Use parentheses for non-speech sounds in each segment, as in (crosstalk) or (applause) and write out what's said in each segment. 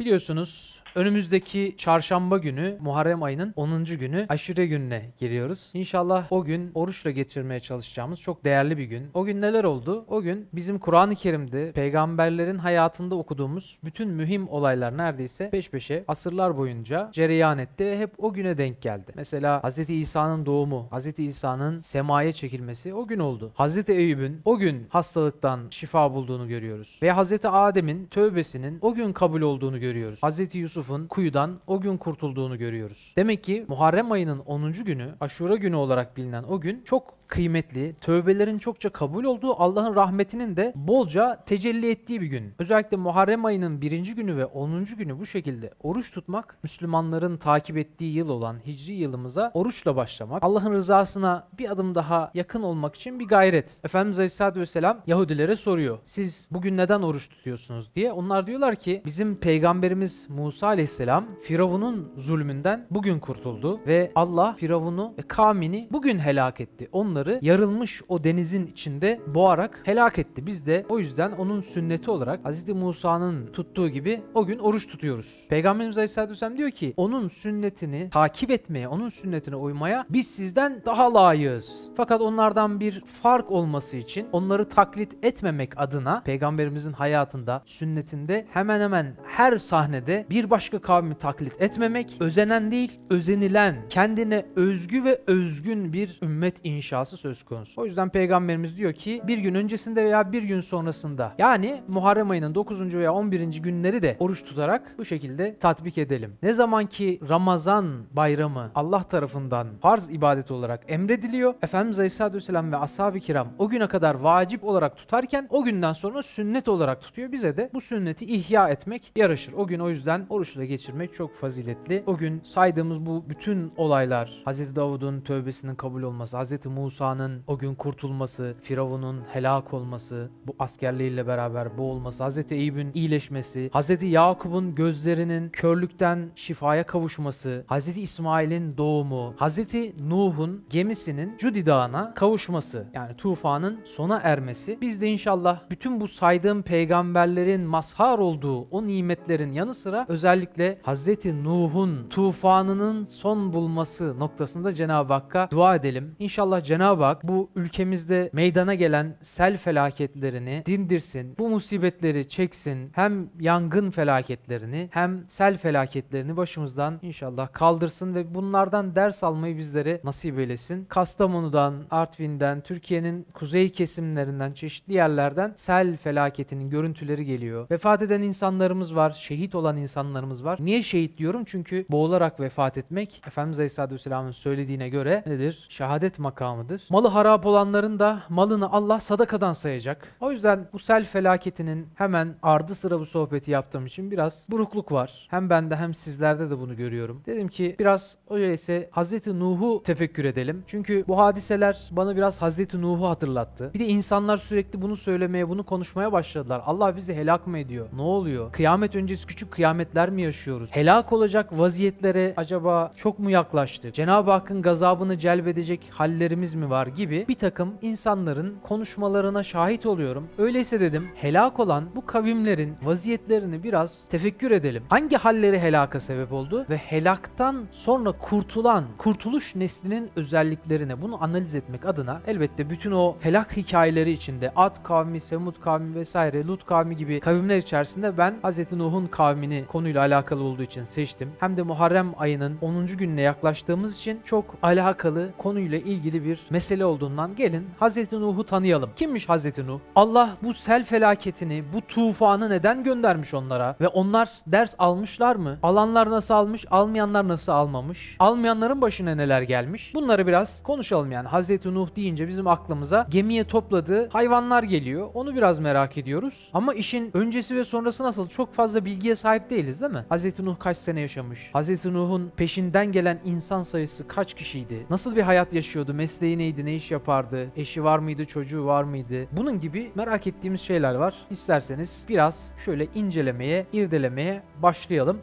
Biliyorsunuz önümüzdeki çarşamba günü Muharrem ayının 10. günü aşure gününe giriyoruz. İnşallah o gün oruçla geçirmeye çalışacağımız çok değerli bir gün. O gün neler oldu? O gün bizim Kur'an-ı Kerim'de peygamberlerin hayatında okuduğumuz bütün mühim olaylar neredeyse peş peşe asırlar boyunca cereyan etti ve hep o güne denk geldi. Mesela Hz. İsa'nın doğumu, Hz. İsa'nın semaya çekilmesi o gün oldu. Hz. Eyüp'ün o gün hastalıktan şifa bulduğunu görüyoruz. Ve Hz. Adem'in tövbesinin o gün kabul olduğunu görüyoruz. Hz. Yusuf'un kuyudan o gün kurtulduğunu görüyoruz. Demek ki Muharrem ayının 10. günü, Aşura günü olarak bilinen o gün çok kıymetli, tövbelerin çokça kabul olduğu, Allah'ın rahmetinin de bolca tecelli ettiği bir gün. Özellikle Muharrem ayının birinci günü ve 10. günü bu şekilde oruç tutmak, Müslümanların takip ettiği yıl olan Hicri yılımıza oruçla başlamak, Allah'ın rızasına bir adım daha yakın olmak için bir gayret. Efendimiz Aleyhisselatü Vesselam Yahudilere soruyor. Siz bugün neden oruç tutuyorsunuz diye. Onlar diyorlar ki bizim peygamberimiz Musa Aleyhisselam Firavun'un zulmünden bugün kurtuldu ve Allah Firavun'u ve kavmini bugün helak etti. Onları yarılmış o denizin içinde boğarak helak etti. Biz de o yüzden onun sünneti olarak Hz. Musa'nın tuttuğu gibi o gün oruç tutuyoruz. Peygamberimiz Aleyhisselatü Vesselam diyor ki onun sünnetini takip etmeye, onun sünnetine uymaya biz sizden daha layığız. Fakat onlardan bir fark olması için onları taklit etmemek adına Peygamberimizin hayatında, sünnetinde hemen hemen her sahnede bir başka kavmi taklit etmemek, özenen değil, özenilen, kendine özgü ve özgün bir ümmet inşası söz konusu. O yüzden Peygamberimiz diyor ki bir gün öncesinde veya bir gün sonrasında yani Muharrem ayının 9. veya 11. günleri de oruç tutarak bu şekilde tatbik edelim. Ne zaman ki Ramazan bayramı Allah tarafından farz ibadet olarak emrediliyor. Efendimiz Aleyhisselatü Vesselam ve ashab-ı kiram o güne kadar vacip olarak tutarken o günden sonra sünnet olarak tutuyor. Bize de bu sünneti ihya etmek yaraşır. O gün o yüzden oruçla geçirmek çok faziletli. O gün saydığımız bu bütün olaylar Hz. Davud'un tövbesinin kabul olması, Hz. Musa'nın o gün kurtulması, Firavun'un helak olması, bu askerleriyle beraber boğulması, Hz. Eyüp'ün iyileşmesi, Hz. Yakup'un gözlerinin körlükten şifaya kavuşması, Hz. İsmail'in doğumu, Hz. Nuh'un gemisinin Cudi Dağı'na kavuşması, yani tufanın sona ermesi. Biz de inşallah bütün bu saydığım peygamberlerin mazhar olduğu o nimetlerin yanı sıra özellikle Hz. Nuh'un tufanının son bulması noktasında Cenab-ı Hakk'a dua edelim. İnşallah Cenab-ı Hak bu ülkemizde meydana gelen sel felaketlerini dindirsin. Bu musibetleri çeksin. Hem yangın felaketlerini hem sel felaketlerini başımızdan inşallah kaldırsın ve bunlardan ders almayı bizlere nasip eylesin. Kastamonu'dan, Artvin'den, Türkiye'nin kuzey kesimlerinden, çeşitli yerlerden sel felaketinin görüntüleri geliyor. Vefat eden insanlarımız var, şehit olan insanlarımız var. Niye şehit diyorum? Çünkü boğularak vefat etmek Efendimiz Aleyhisselatü Vesselam'ın söylediğine göre nedir? Şehadet makamıdır. Malı harap olanların da malını Allah sadakadan sayacak. O yüzden bu sel felaketinin hemen ardı sıra bu sohbeti yaptığım için biraz burukluk var. Hem bende hem sizlerde de bunu görüyorum. Dedim ki biraz öyleyse Hazreti Nuh'u tefekkür edelim. Çünkü bu hadiseler bana biraz Hazreti Nuh'u hatırlattı. Bir de insanlar sürekli bunu söylemeye, bunu konuşmaya başladılar. Allah bizi helak mı ediyor? Ne oluyor? Kıyamet öncesi küçük kıyametler mi yaşıyoruz? Helak olacak vaziyetlere acaba çok mu yaklaştık? Cenab-ı Hakk'ın gazabını celbedecek hallerimiz mi var gibi bir takım insanların konuşmalarına şahit oluyorum. Öyleyse dedim helak olan bu kavimlerin vaziyetlerini biraz tefekkür edelim. Hangi halleri helaka sebep oldu ve helaktan sonra kurtulan, kurtuluş neslinin özelliklerine bunu analiz etmek adına elbette bütün o helak hikayeleri içinde Ad kavmi, Semud kavmi vesaire, Lut kavmi gibi kavimler içerisinde ben Hz. Nuh'un kavmini konuyla alakalı olduğu için seçtim. Hem de Muharrem ayının 10. gününe yaklaştığımız için çok alakalı konuyla ilgili bir mesele olduğundan gelin Hz. Nuh'u tanıyalım. Kimmiş Hz. Nuh? Allah bu sel felaketini, bu tufanı neden göndermiş onlara? Ve onlar ders almışlar mı? Alanlar nasıl almış, almayanlar nasıl almamış? Almayanların başına neler gelmiş? Bunları biraz konuşalım yani. Hz. Nuh deyince bizim aklımıza gemiye topladığı hayvanlar geliyor. Onu biraz merak ediyoruz. Ama işin öncesi ve sonrası nasıl? Çok fazla bilgiye sahip değiliz değil mi? Hz. Nuh kaç sene yaşamış? Hz. Nuh'un peşinden gelen insan sayısı kaç kişiydi? Nasıl bir hayat yaşıyordu? Neydi? Ne iş yapardı? Eşi var mıydı? Çocuğu var mıydı? Bunun gibi merak ettiğimiz şeyler var. İsterseniz biraz şöyle incelemeye, irdelemeye başlayalım.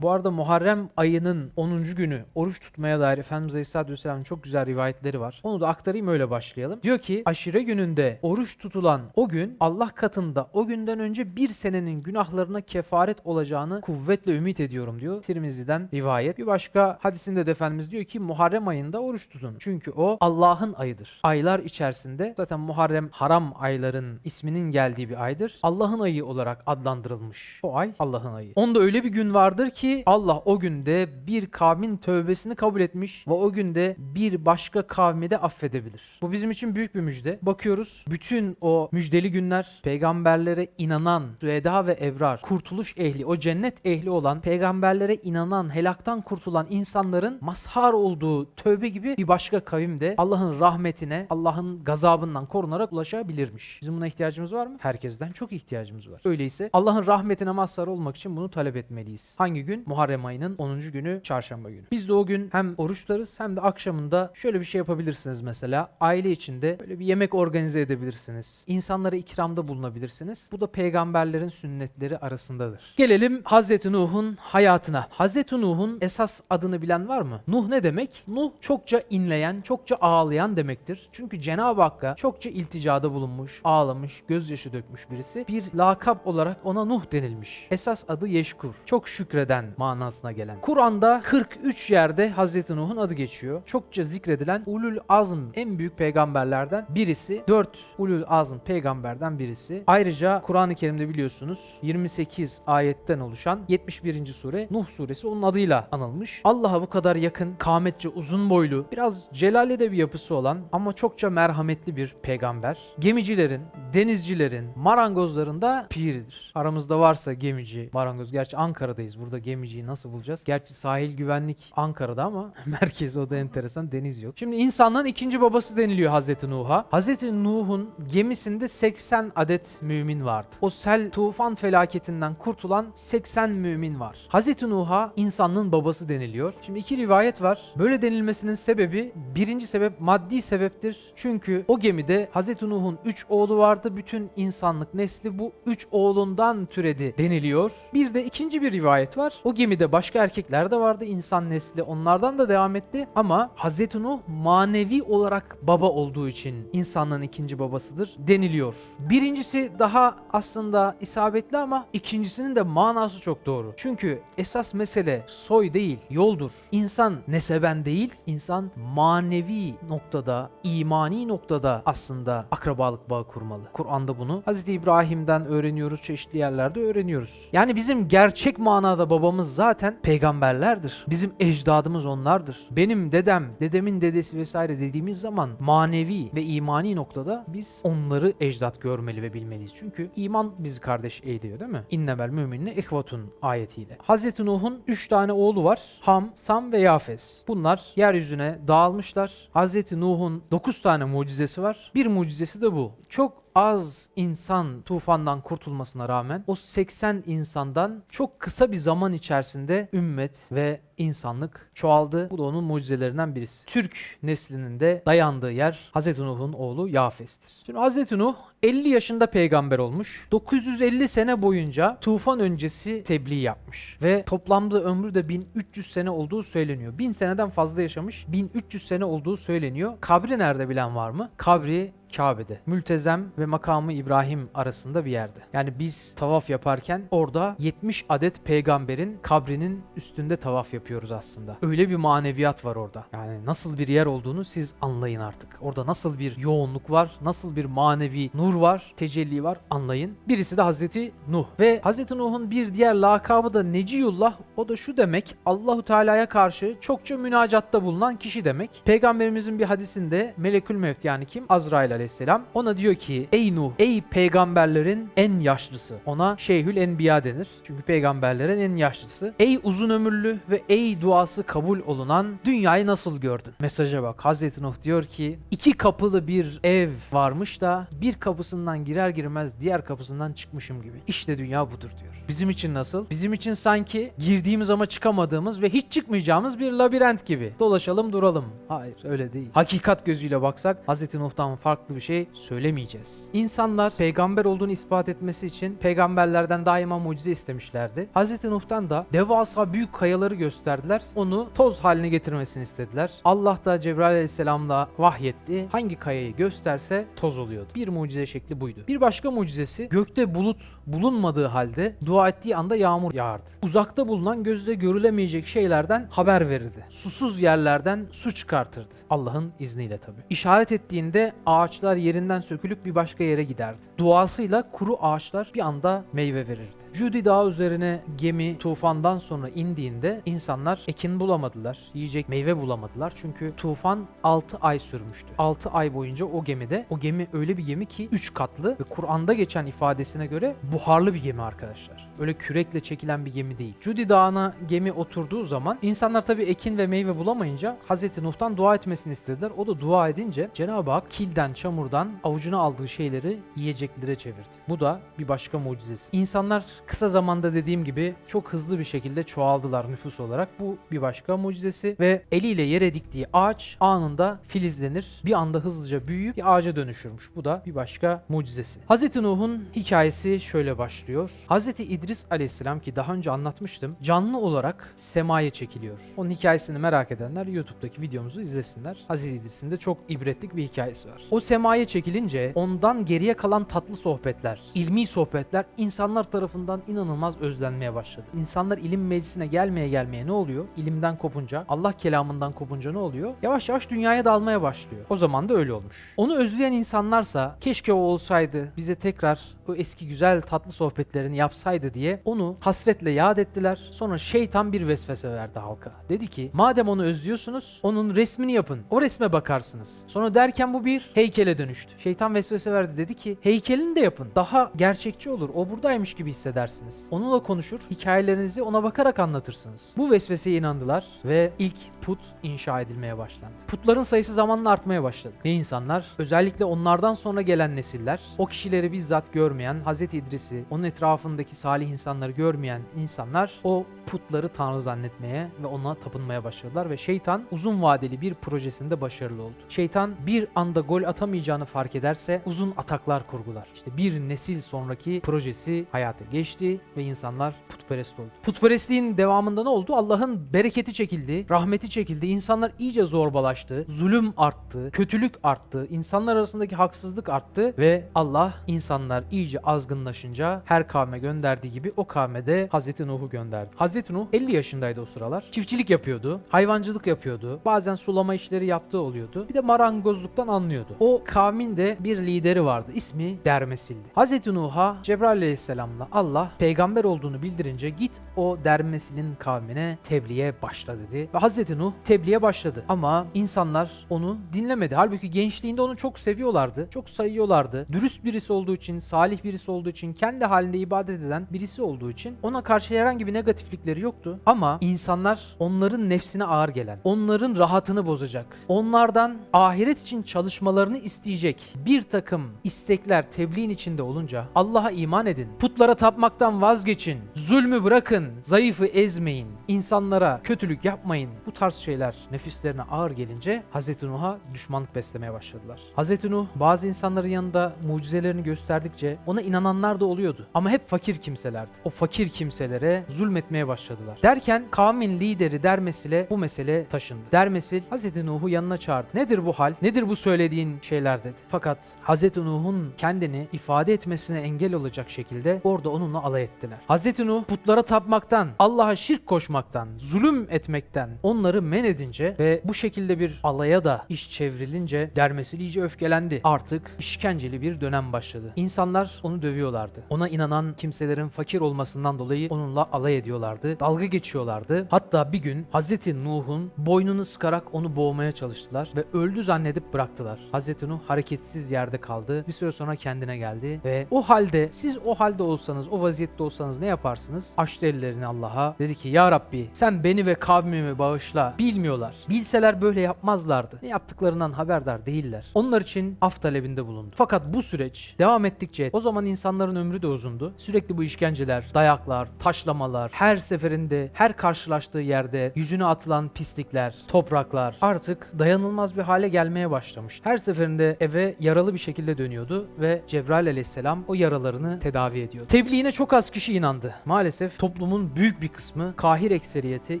Bu arada Muharrem ayının 10. günü oruç tutmaya dair Efendimiz Aleyhisselatü Vesselam'ın çok güzel rivayetleri var. Onu da aktarayım öyle başlayalım. Diyor ki aşire gününde oruç tutulan o gün Allah katında o günden önce bir senenin günahlarına kefaret olacağını kuvvetle ümit ediyorum diyor. Tirmizi'den rivayet. Bir başka hadisinde de Efendimiz diyor ki Muharrem ayında oruç tutun. Çünkü o Allah'ın ayıdır. Aylar içerisinde zaten Muharrem haram ayların isminin geldiği bir aydır. Allah'ın ayı olarak adlandırılmış. O ay Allah'ın ayı. Onda öyle bir gün vardır ki Allah o günde bir kavmin tövbesini kabul etmiş ve o günde bir başka kavmi de affedebilir. Bu bizim için büyük bir müjde. Bakıyoruz bütün o müjdeli günler peygamberlere inanan Süheda ve Ebrar, kurtuluş ehli, o cennet ehli olan peygamberlere inanan, helaktan kurtulan insanların mazhar olduğu tövbe gibi bir başka kavim de Allah'ın rahmetine, Allah'ın gazabından korunarak ulaşabilirmiş. Bizim buna ihtiyacımız var mı? Herkesten çok ihtiyacımız var. Öyleyse Allah'ın rahmetine mazhar olmak için bunu talep etmeliyiz. Hangi gün? Muharrem ayının 10. günü çarşamba günü. Biz de o gün hem oruç tutarız hem de akşamında şöyle bir şey yapabilirsiniz mesela. Aile içinde böyle bir yemek organize edebilirsiniz. İnsanlara ikramda bulunabilirsiniz. Bu da peygamberlerin sünnetleri arasındadır. Gelelim Hazreti Nuh'un hayatına. Hazreti Nuh'un esas adını bilen var mı? Nuh ne demek? Nuh çokça inleyen, çokça ağlayan demektir. Çünkü Cenab-ı Hakk'a çokça ilticada bulunmuş, ağlamış, gözyaşı dökmüş birisi. Bir lakap olarak ona Nuh denilmiş. Esas adı Yeşkur. Çok şükreden manasına gelen. Kur'an'da 43 yerde Hazreti Nuh'un adı geçiyor. Çokça zikredilen Ulul Azm en büyük peygamberlerden birisi. 4 Ulul Azm peygamberden birisi. Ayrıca Kur'an-ı Kerim'de biliyorsunuz 28 ayetten oluşan 71. sure Nuh suresi onun adıyla anılmış. Allah'a bu kadar yakın, kametçe uzun boylu, biraz celale de bir yapısı olan ama çokça merhametli bir peygamber. Gemicilerin, denizcilerin, marangozların da piridir. Aramızda varsa gemici, marangoz. Gerçi Ankara'dayız. Burada gemiciyi nasıl bulacağız? Gerçi sahil güvenlik Ankara'da ama (laughs) merkez o da enteresan. Deniz yok. Şimdi insanlığın ikinci babası deniliyor Hazreti Nuh'a. Hazreti Nuh'un gemisinde 80 adet mümin vardı. O sel tufan felaketinden kurtulan 80 mümin var. Hazreti Nuh'a insanlığın babası deniliyor. Şimdi iki rivayet var. Böyle denilmesinin sebebi birinci sebep maddi sebeptir. Çünkü o gemide Hazreti Nuh'un 3 oğlu vardı. Bütün insanlık nesli bu 3 oğlundan türedi deniliyor. Bir de ikinci bir rivayet var. O gemide başka erkekler de vardı. insan nesli onlardan da devam etti. Ama Hazreti Nuh manevi olarak baba olduğu için insanlığın ikinci babasıdır deniliyor. Birincisi daha aslında isabetli ama ikincisinin de manası çok doğru. Çünkü esas mesele soy değil, yoldur. İnsan neseben değil, insan manevi noktada, imani noktada aslında akrabalık bağı kurmalı. Kur'an'da bunu Hz. İbrahim'den öğreniyoruz, çeşitli yerlerde öğreniyoruz. Yani bizim gerçek manada babamız zaten peygamberlerdir. Bizim ecdadımız onlardır. Benim dedem, dedemin dedesi vesaire dediğimiz zaman manevi ve imani noktada biz onları ecdat görmeli ve bilmeliyiz. Çünkü iman bizi kardeş ediyor değil mi? İnnemel müminne ihvatun ayetiyle. Hazreti Nuh'un 3 tane oğlu var. Ham, Sam ve Yafes. Bunlar yeryüzüne dağılmışlar. Hazreti Nuh'un 9 tane mucizesi var. Bir mucizesi de bu. Çok az insan tufandan kurtulmasına rağmen o 80 insandan çok kısa bir zaman içerisinde ümmet ve insanlık çoğaldı. Bu da onun mucizelerinden birisi. Türk neslinin de dayandığı yer Hazreti Nuh'un oğlu Yafes'tir. Şimdi Hazreti Nuh 50 yaşında peygamber olmuş. 950 sene boyunca tufan öncesi tebliğ yapmış. Ve toplamda ömrü de 1300 sene olduğu söyleniyor. 1000 seneden fazla yaşamış. 1300 sene olduğu söyleniyor. Kabri nerede bilen var mı? Kabri Kabe'de. Mültezem ve makamı İbrahim arasında bir yerde. Yani biz tavaf yaparken orada 70 adet peygamberin kabrinin üstünde tavaf yapıyoruz aslında. Öyle bir maneviyat var orada. Yani nasıl bir yer olduğunu siz anlayın artık. Orada nasıl bir yoğunluk var, nasıl bir manevi nur var, tecelli var anlayın. Birisi de Hazreti Nuh. Ve Hazreti Nuh'un bir diğer lakabı da Neciyullah. O da şu demek. Allahu Teala'ya karşı çokça münacatta bulunan kişi demek. Peygamberimizin bir hadisinde Melekül Mevt yani kim? Azrail aleyhisselam. Ona diyor ki ey Nuh, ey peygamberlerin en yaşlısı. Ona Şeyhül Enbiya denir. Çünkü peygamberlerin en yaşlısı. Ey uzun ömürlü ve ey Ey duası kabul olunan dünyayı nasıl gördün? Mesaja bak. Hazreti Nuh diyor ki iki kapılı bir ev varmış da bir kapısından girer girmez diğer kapısından çıkmışım gibi. İşte dünya budur diyor. Bizim için nasıl? Bizim için sanki girdiğimiz ama çıkamadığımız ve hiç çıkmayacağımız bir labirent gibi. Dolaşalım duralım. Hayır öyle değil. Hakikat gözüyle baksak Hazreti Nuh'tan farklı bir şey söylemeyeceğiz. İnsanlar peygamber olduğunu ispat etmesi için peygamberlerden daima mucize istemişlerdi. Hazreti Nuh'tan da devasa büyük kayaları gösterdiler. Onu toz haline getirmesini istediler. Allah da Cebrail aleyhisselamla vahyetti. Hangi kayayı gösterse toz oluyordu. Bir mucize şekli buydu. Bir başka mucizesi gökte bulut bulunmadığı halde dua ettiği anda yağmur yağardı. Uzakta bulunan gözle görülemeyecek şeylerden haber verirdi. Susuz yerlerden su çıkartırdı. Allah'ın izniyle tabi. İşaret ettiğinde ağaçlar yerinden sökülüp bir başka yere giderdi. Duasıyla kuru ağaçlar bir anda meyve verirdi. Cudi Dağı üzerine gemi tufandan sonra indiğinde insanlar ekin bulamadılar, yiyecek meyve bulamadılar. Çünkü tufan 6 ay sürmüştü. 6 ay boyunca o gemide, o gemi öyle bir gemi ki 3 katlı ve Kur'an'da geçen ifadesine göre buharlı bir gemi arkadaşlar. Öyle kürekle çekilen bir gemi değil. Cudi Dağı'na gemi oturduğu zaman insanlar tabii ekin ve meyve bulamayınca Hazreti Nuh'tan dua etmesini istediler. O da dua edince Cenab-ı Hak kilden, çamurdan avucuna aldığı şeyleri yiyeceklere çevirdi. Bu da bir başka mucizesi. İnsanlar kısa zamanda dediğim gibi çok hızlı bir şekilde çoğaldılar nüfus olarak. Bu bir başka mucizesi ve eliyle yere diktiği ağaç anında filizlenir. Bir anda hızlıca büyüyüp bir ağaca dönüşürmüş. Bu da bir başka mucizesi. Hazreti Nuh'un hikayesi şöyle başlıyor. Hazreti İdris aleyhisselam ki daha önce anlatmıştım canlı olarak semaya çekiliyor. Onun hikayesini merak edenler YouTube'daki videomuzu izlesinler. Hazreti İdris'in de çok ibretlik bir hikayesi var. O semaya çekilince ondan geriye kalan tatlı sohbetler, ilmi sohbetler insanlar tarafından inanılmaz özlenmeye başladı. İnsanlar ilim meclisine gelmeye gelmeye ne oluyor? İlimden kopunca, Allah kelamından kopunca ne oluyor? Yavaş yavaş dünyaya dalmaya başlıyor. O zaman da öyle olmuş. Onu özleyen insanlarsa keşke o olsaydı, bize tekrar o eski güzel tatlı sohbetlerini yapsaydı diye onu hasretle yad ettiler. Sonra şeytan bir vesvese verdi halka. Dedi ki madem onu özlüyorsunuz onun resmini yapın. O resme bakarsınız. Sonra derken bu bir heykele dönüştü. Şeytan vesvese verdi dedi ki heykelini de yapın. Daha gerçekçi olur. O buradaymış gibi hissedersiniz. Onunla konuşur, hikayelerinizi ona bakarak anlatırsınız. Bu vesveseye inandılar ve ilk put inşa edilmeye başlandı. Putların sayısı zamanla artmaya başladı. Ve insanlar, özellikle onlardan sonra gelen nesiller, o kişileri bizzat görmeyen, Hz. İdris'i, onun etrafındaki salih insanları görmeyen insanlar o putları tanrı zannetmeye ve ona tapınmaya başladılar ve şeytan uzun vadeli bir projesinde başarılı oldu. Şeytan bir anda gol atamayacağını fark ederse uzun ataklar kurgular. İşte bir nesil sonraki projesi hayata geçti ve insanlar putperest oldu. Putperestliğin devamında ne oldu? Allah'ın bereketi çekildi, rahmeti çekildi, insanlar iyice zorbalaştı, zulüm arttı, kötülük arttı, insanlar arasındaki haksızlık arttı ve Allah insanlar iyice azgınlaşınca her kavme gönderdiği gibi o kavme de Hazreti Nuh'u gönderdi. Hazreti Nuh 50 yaşındaydı o sıralar. Çiftçilik yapıyordu, hayvancılık yapıyordu, bazen sulama işleri yaptığı oluyordu. Bir de marangozluktan anlıyordu. O kavmin de bir lideri vardı. İsmi Dermesil'di. Hazreti Nuh'a Cebrail aleyhisselamla Allah peygamber olduğunu bildirince git o Dermesil'in kavmine tebliğe başla dedi. Ve Hazreti Nuh tebliğe başladı. Ama insanlar onu dinlemedi. Halbuki gençliğinde onu çok seviyorlardı. Çok sayıyorlardı. Dürüst birisi olduğu için, salih birisi olduğu için, kendi halinde ibadet eden birisi olduğu için ona karşı herhangi bir negatiflikleri yoktu. Ama insanlar onların nefsine ağır gelen, onların rahatını bozacak, onlardan ahiret için çalışmalarını isteyecek bir takım istekler tebliğin içinde olunca Allah'a iman edin, putlara tapmaktan vazgeçin, zulmü bırakın, zayıfı ezmeyin, insanlara kötülük yapmayın. Bu tarz şeyler nefislerine ağır gelince Hz. Nuh'a düşmanlık beslemeye başladılar. Hz. Nuh bazı insanların yanında mucizelerini gösterdikçe ona inananlar da oluyordu. Ama hep fakir kimselerdi. O fakir kimselere zulmetmeye başladılar. Derken kavmin lideri Dermesil'e bu mesele taşındı. Dermesil Hz. Nuh'u yanına çağırdı. Nedir bu hal? Nedir bu söylediğin şeyler dedi. Fakat Hz. Nuh'un kendini ifade etmesine engel olacak şekilde orada onunla alay ettiler. Hz. Nuh putlara tapmaktan, Allah'a şirk koşmaktan, zulüm etmekten onları men edince ve bu şekilde bir alaya da iş çevrilince Dermesil iyice öfkelendi. Artık işkenceli bir dönem başladı. İnsanlar onu dövüyorlardı. Ona inanan kimselerin fakir olmasından dolayı onunla alay ediyorlardı. Dalga geçiyorlardı. Hatta bir gün Hazreti Nuh'un boynunu sıkarak onu boğmaya çalıştılar ve öldü zannedip bıraktılar. Hazreti Nuh hareketsiz yerde kaldı. Bir süre sonra kendine geldi ve o halde siz o halde olsanız, o vaziyette olsanız ne yaparsınız? Açtı ellerini Allah'a. Dedi ki ya Rabbi Sen beni ve kavmimi bağışla. Bilmiyorlar. Bilseler böyle yapmazlardı. Ne yaptıklarından haberdar değiller. Onlar için af talebinde bulundu. Fakat bu süreç devam ettikçe o zaman insanların ömrü de uzundu. Sürekli bu işkenceler, dayaklar, taşlamalar, her seferinde her karşılaştığı yerde yüzüne atılan pislikler, topraklar artık dayanılmaz bir hale gelmeye başlamış. Her seferinde eve yaralı bir şekilde dönüyordu ve Cebrail aleyhisselam o yaralarını tedavi ediyordu. Tebliğine çok az kişi inandı. Maalesef toplumun büyük bir kısmı kahir ekseriyeti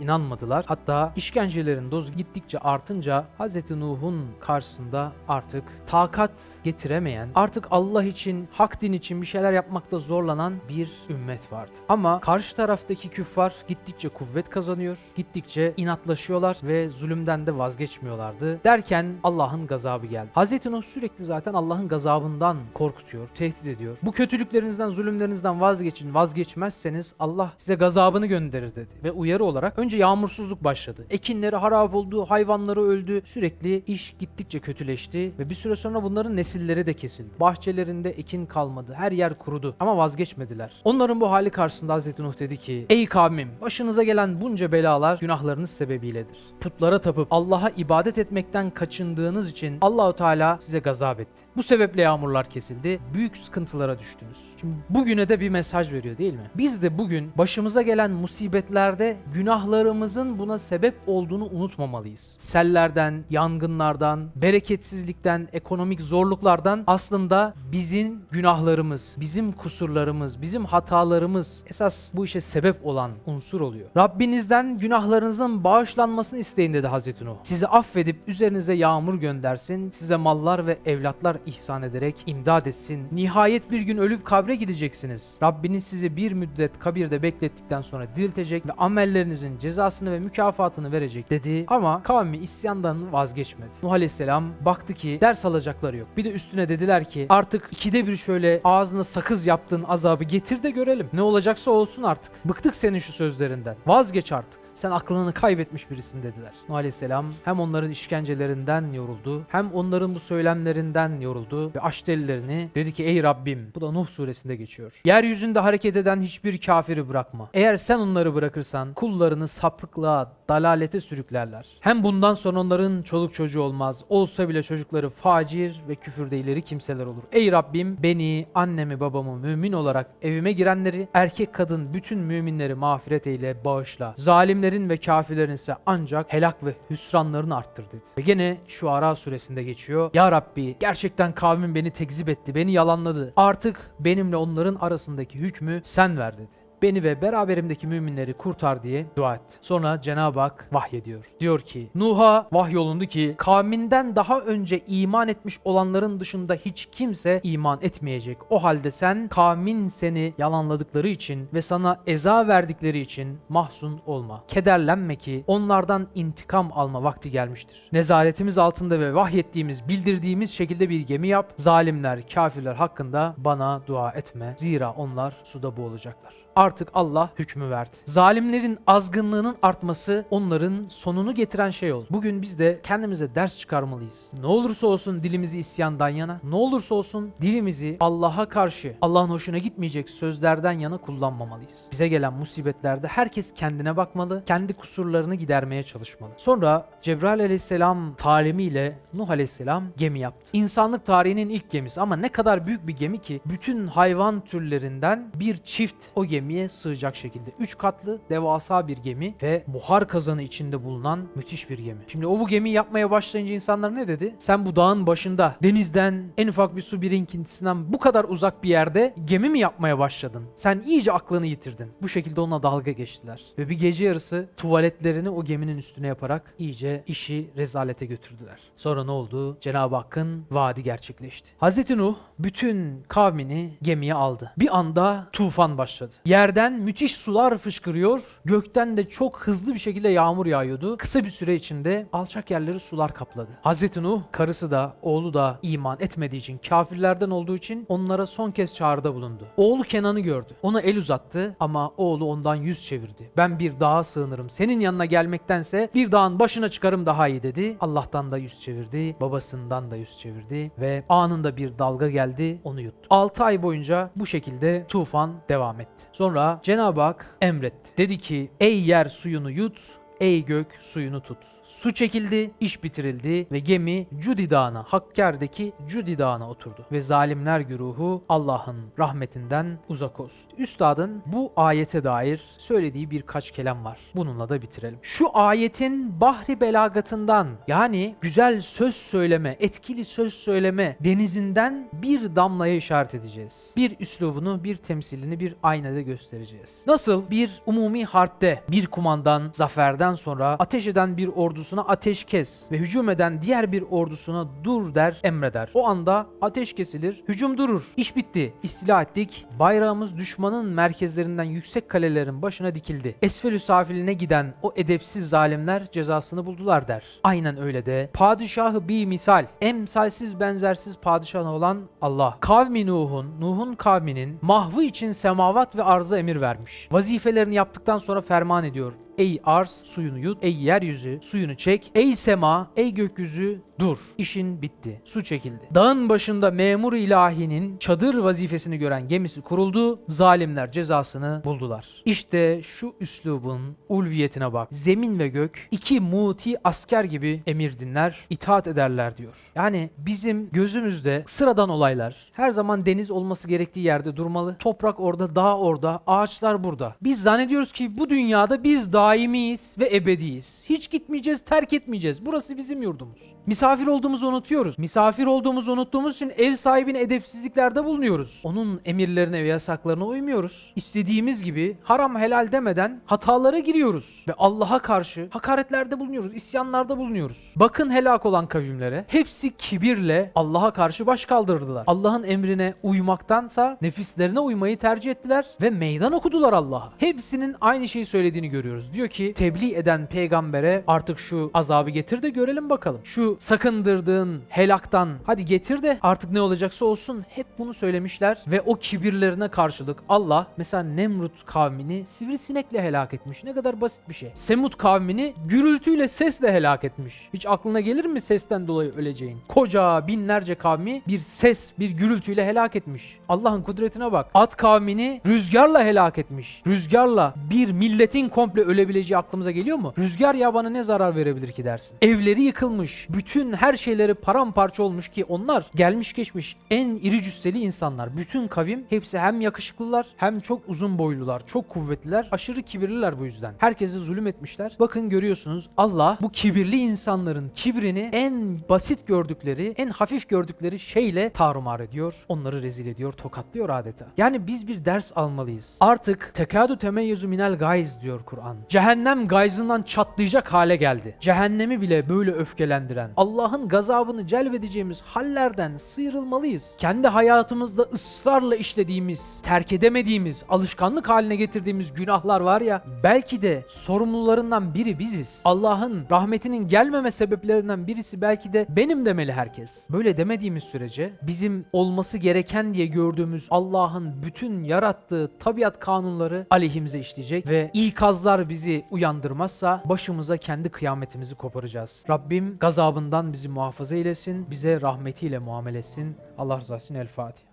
inanmadılar. Hatta işkencelerin dozu gittikçe artınca Hz. Nuh'un karşısında artık takat getiremeyen, artık Allah için, hak din için bir şeyler yapmakta zorlanan bir ümmet vardı. Ama karşı taraftaki küffar gittikçe kuvvet kazanıyor, gittikçe inatlaşıyorlar ve zulümden de vazgeçmiyorlardı. Derken Allah'ın gazabı geldi. Hz. Nuh sürekli zaten Allah'ın gazabından korkutuyor, tehdit ediyor. Bu kötülüklerinizden, zulümlerinizden vazgeçin, vazgeçmezseniz Allah size gazabını gönderir dedi. Ve uyarı olarak önce yağmursuzluk başladı. Ekinleri harap oldu, hayvanları öldü. Sürekli iş gittikçe kötüleşti ve bir süre sonra bunların nesilleri de kesildi. Bahçelerinde ekin kalmadı, her yer kurudu ama vazgeçmediler. Onların bu hali karşısında Hz. Nuh dedi ki, Ey kavmim, başınıza gelen bunca belalar günahlarınız sebebiyledir. Putlara tapıp Allah'a ibadet etmekten kaçındığınız için Allahu Teala size gazap etti. Bu sebeple yağmurlar kesildi, büyük sıkıntılara düştünüz. Şimdi bugüne de bir mesaj veriyor değil mi? Biz de bugün başımıza gelen musibetlerde günahlarımızın buna sebep olduğunu unutmamalıyız. Sellerden, yangınlardan, bereketsizlikten, ekonomik zorluklardan aslında bizim günahlarımız, bizim kusurlarımız, bizim hatalarımız esas bu işe sebep olan unsur oluyor. Rabbinizden günahlarınızın bağışlanmasını isteyin dedi Hazreti Nuh. Sizi affedip üzerinize yağmur göndersin, size mallar ve evlatlar ihsan ederek imdad etsin. Nihayet bir gün ölüp kabre gideceksiniz. Rabbiniz sizi bir müddet kabirde beklettikten sonra diriltecek ve amellerinizin cezasını ve mükafatını verecek dedi. Ama kavmi isyandan vazgeçmedi. Nuh Aleyhisselam baktı ki ders alacakları yok. Bir de üstüne dediler ki artık ikide bir şöyle ağzına sakız yaptığın azabı getir de görelim. Ne olacaksa olsun artık. Bıktık senin şu sözlerinden. Vazgeç artık. Sen aklını kaybetmiş birisin dediler. Nuh Aleyhisselam hem onların işkencelerinden yoruldu hem onların bu söylemlerinden yoruldu ve ellerini dedi ki ey Rabbim bu da Nuh suresinde geçiyor. Yeryüzünde hareket eden hiçbir kafiri bırakma. Eğer sen onları bırakırsan kullarını sapıklığa, dalalete sürüklerler. Hem bundan sonra onların çoluk çocuğu olmaz. Olsa bile çocukları facir ve küfürde ileri kimseler olur. Ey Rabbim beni, annemi, babamı mümin olarak evime girenleri, erkek kadın bütün müminleri mağfiret eyle, bağışla. Zalimlerin ve kafirlerin ise ancak helak ve hüsranlarını arttır dedi. Ve gene Şuara suresinde geçiyor. Ya Rabbi gerçekten kavmim beni tekzip etti, beni yalanladı. Artık benimle onların arasındaki hükmü sen ver dedi beni ve beraberimdeki müminleri kurtar diye dua etti. Sonra Cenab-ı Hak vahyediyor. Diyor ki Nuh'a vahyolundu ki kavminden daha önce iman etmiş olanların dışında hiç kimse iman etmeyecek. O halde sen kavmin seni yalanladıkları için ve sana eza verdikleri için mahzun olma. Kederlenme ki onlardan intikam alma vakti gelmiştir. Nezaretimiz altında ve vahyettiğimiz, bildirdiğimiz şekilde bir gemi yap. Zalimler, kafirler hakkında bana dua etme. Zira onlar suda boğulacaklar. Artık Allah hükmü verdi. Zalimlerin azgınlığının artması onların sonunu getiren şey oldu. Bugün biz de kendimize ders çıkarmalıyız. Ne olursa olsun dilimizi isyandan yana, ne olursa olsun dilimizi Allah'a karşı, Allah'ın hoşuna gitmeyecek sözlerden yana kullanmamalıyız. Bize gelen musibetlerde herkes kendine bakmalı, kendi kusurlarını gidermeye çalışmalı. Sonra Cebrail aleyhisselam talimiyle Nuh aleyhisselam gemi yaptı. İnsanlık tarihinin ilk gemisi ama ne kadar büyük bir gemi ki bütün hayvan türlerinden bir çift o gemiye sığacak şekilde. Üç katlı devasa bir gemi ve buhar kazanı içinde bulunan müthiş bir gemi. Şimdi o bu gemiyi yapmaya başlayınca insanlar ne dedi? Sen bu dağın başında denizden en ufak bir su birikintisinden bu kadar uzak bir yerde gemi mi yapmaya başladın? Sen iyice aklını yitirdin. Bu şekilde onunla dalga geçtiler. Ve bir gece yarısı tuvaletlerini o geminin üstüne yaparak iyice işi rezalete götürdüler. Sonra ne oldu? Cenab-ı Hakk'ın vaadi gerçekleşti. Hazreti Nuh bütün kavmini gemiye aldı. Bir anda tufan başladı. Yerden müthiş sular fışkırıyor. Gökten de çok hızlı bir şekilde yağmur yağıyordu. Kısa bir süre içinde alçak yerleri sular kapladı. Hazreti Nuh karısı da oğlu da iman etmediği için kafirlerden olduğu için onlara son kez çağrıda bulundu. Oğlu Kenan'ı gördü. Ona el uzattı ama oğlu ondan yüz çevirdi. Ben bir dağa sığınırım. Senin yanına gelmektense bir dağın başına çıkarım daha iyi dedi. Allah'tan da yüz çevirdi. Babasından da yüz çevirdi ve anında bir dalga geldi onu yuttu. 6 ay boyunca bu şekilde tufan devam etti. Sonra Sonra Cenab-ı Hak emretti. Dedi ki ey yer suyunu yut, ey gök suyunu tut. Su çekildi, iş bitirildi ve gemi Cudi Dağı'na, Hakkari'deki Cudi Dağı'na oturdu. Ve zalimler güruhu Allah'ın rahmetinden uzak olsun. Üstadın bu ayete dair söylediği birkaç kelam var. Bununla da bitirelim. Şu ayetin bahri belagatından yani güzel söz söyleme, etkili söz söyleme denizinden bir damlaya işaret edeceğiz. Bir üslubunu, bir temsilini bir aynada göstereceğiz. Nasıl bir umumi harpte bir kumandan zaferden sonra ateş eden bir ordusuna ateş kes ve hücum eden diğer bir ordusuna dur der, emreder. O anda ateş kesilir, hücum durur. İş bitti. İstila ettik. Bayrağımız düşmanın merkezlerinden yüksek kalelerin başına dikildi. Esfelü safiline giden o edepsiz zalimler cezasını buldular der. Aynen öyle de padişahı bir misal, emsalsiz benzersiz padişahı olan Allah. Kavmi Nuh'un, Nuh'un kavminin mahvı için semavat ve arza emir vermiş. Vazifelerini yaptıktan sonra ferman ediyor. Ey arz suyunu yut, ey yeryüzü suyunu çek, ey sema, ey gökyüzü dur. İşin bitti. Su çekildi. Dağın başında memur ilahinin çadır vazifesini gören gemisi kuruldu. Zalimler cezasını buldular. İşte şu üslubun ulviyetine bak. Zemin ve gök iki muti asker gibi emir dinler, itaat ederler diyor. Yani bizim gözümüzde sıradan olaylar her zaman deniz olması gerektiği yerde durmalı. Toprak orada, dağ orada, ağaçlar burada. Biz zannediyoruz ki bu dünyada biz daimiyiz ve ebediyiz. Hiç gitmeyeceğiz, terk etmeyeceğiz. Burası bizim yurdumuz. Misafir olduğumuzu unutuyoruz. Misafir olduğumuzu unuttuğumuz için ev sahibine edepsizliklerde bulunuyoruz. Onun emirlerine ve yasaklarına uymuyoruz. İstediğimiz gibi haram helal demeden hatalara giriyoruz. Ve Allah'a karşı hakaretlerde bulunuyoruz, isyanlarda bulunuyoruz. Bakın helak olan kavimlere. Hepsi kibirle Allah'a karşı baş kaldırdılar. Allah'ın emrine uymaktansa nefislerine uymayı tercih ettiler ve meydan okudular Allah'a. Hepsinin aynı şeyi söylediğini görüyoruz. Diyor ki tebliğ eden peygambere artık şu azabı getir de görelim bakalım. Şu sakındırdığın helaktan hadi getir de artık ne olacaksa olsun. Hep bunu söylemişler ve o kibirlerine karşılık Allah mesela Nemrut kavmini sivrisinekle helak etmiş. Ne kadar basit bir şey. Semut kavmini gürültüyle sesle helak etmiş. Hiç aklına gelir mi sesten dolayı öleceğin? Koca binlerce kavmi bir ses, bir gürültüyle helak etmiş. Allah'ın kudretine bak. At kavmini rüzgarla helak etmiş. Rüzgarla bir milletin komple ölebileceği aklımıza geliyor mu? Rüzgar ya bana ne zarar verebilir ki dersin. Evleri yıkılmış. Bütün her şeyleri paramparça olmuş ki onlar gelmiş geçmiş en iri cüsseli insanlar. Bütün kavim hepsi hem yakışıklılar hem çok uzun boylular, çok kuvvetliler, aşırı kibirliler bu yüzden. Herkese zulüm etmişler. Bakın görüyorsunuz Allah bu kibirli insanların kibrini en basit gördükleri, en hafif gördükleri şeyle tarumar ediyor. Onları rezil ediyor, tokatlıyor adeta. Yani biz bir ders almalıyız. Artık tekadu temeyyezu minel gayz diyor Kur'an. Cehennem gayzından çatlayacak hale geldi. Cehennemi bile böyle öfkelendiren, Allah'ın gazabını celbedeceğimiz hallerden sıyrılmalıyız. Kendi hayatımızda ısrarla işlediğimiz, terk edemediğimiz, alışkanlık haline getirdiğimiz günahlar var ya, belki de sorumlularından biri biziz. Allah'ın rahmetinin gelmeme sebeplerinden birisi belki de benim demeli herkes. Böyle demediğimiz sürece bizim olması gereken diye gördüğümüz Allah'ın bütün yarattığı tabiat kanunları aleyhimize işleyecek ve ikazlar bizi uyandırmazsa başımıza kendi kıyametimizi koparacağız. Rabbim gazabından bizi muhafaza eylesin, bize rahmetiyle muamele etsin. Allah rızası için El Fatiha.